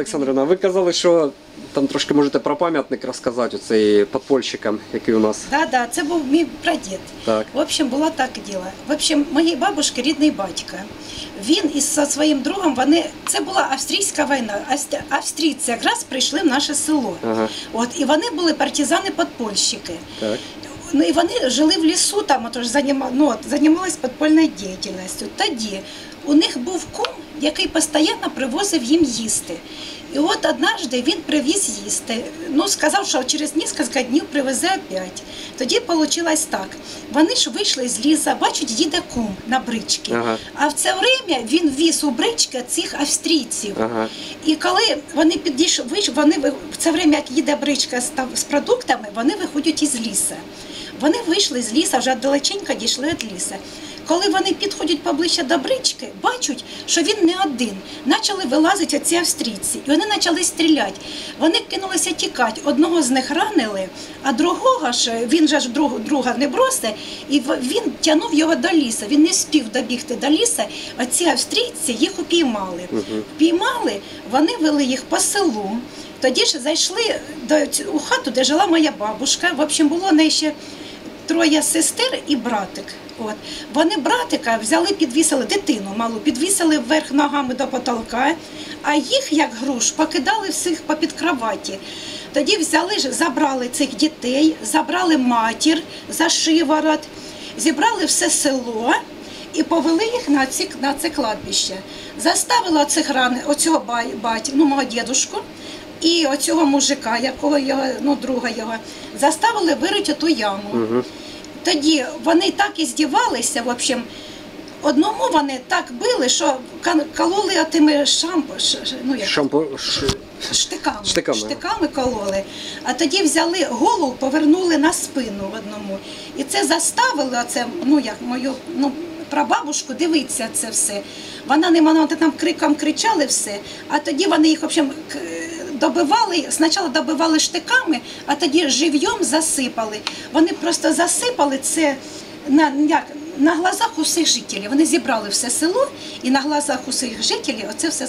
Олександрівна, ви казали, що там трошки можете про пам'ятник розказати оцей подпольщикам, який у нас. Да, да, це був мій прадід. Так. В общем, було так діло. В общем, моєї бабушки рідний батько. Він із со своїм другом, вони це була австрійська війна. Авст- Австрійці якраз прийшли в наше село. Ага. От і вони були партизани-подпольщики. Так. Ну і вони жили в лісу, там отож заніма, ну, займалися підпольною діяльністю. Тоді у них був кум, який постійно привозив їм їсти. І от однажды він привіз їсти. Ну, сказав, що через кілька днів привезе опять. Тоді вийшло так. Вони ж вийшли з ліса, бачать, їде кум на бричці. Ага. А в це время він віз у брички цих австрійців. Ага. І коли вони підійшли, вони в це время, як їде бричка з продуктами, вони виходять із ліса. Вони вийшли з ліса, вже далеченько дійшли від ліса. Коли вони підходять поближче до брички, бачать, що він не один. Почали вилазити оці австрійці, і вони почали стріляти. Вони кинулися тікати. Одного з них ранили, а другого ж він же ж друг, друга не бросить, і він тягнув його до ліса. Він не спів добігти до ліса, а ці австрійці їх упіймали. Впіймали, вони вели їх по селу. Тоді ж зайшли до у хату, де жила моя бабушка. В общем, було в неї ще троє сестер і братик. От вони братика взяли, підвісили дитину малу, підвісили вверх ногами до потолка, а їх, як груш, покидали всіх попід кроваті. Тоді взяли забрали цих дітей, забрали матір за шиворот, зібрали все село і повели їх на ці на це кладбище. Заставили оцих ран, оцього баті, ну мого дідушку, і оцього мужика, якого його, ну друга його, заставили вирити ту яму. Угу. Тоді вони так і здівалися, в общем, одному вони так били, що кололи отими шампу, ну, як, Шампу... ш- штиками, Штиками. штиками кололи. А тоді взяли голову, повернули на спину одному. І це заставило це, ну як мою ну, прабабушку дивитися це все. Вона не вона там криком кричали все, а тоді вони їх общем, добивали, спочатку добивали штиками, а тоді жив'йом засипали. Вони просто засипали це на, як, на глазах усіх жителів. Вони зібрали все село і на глазах усіх жителів оце все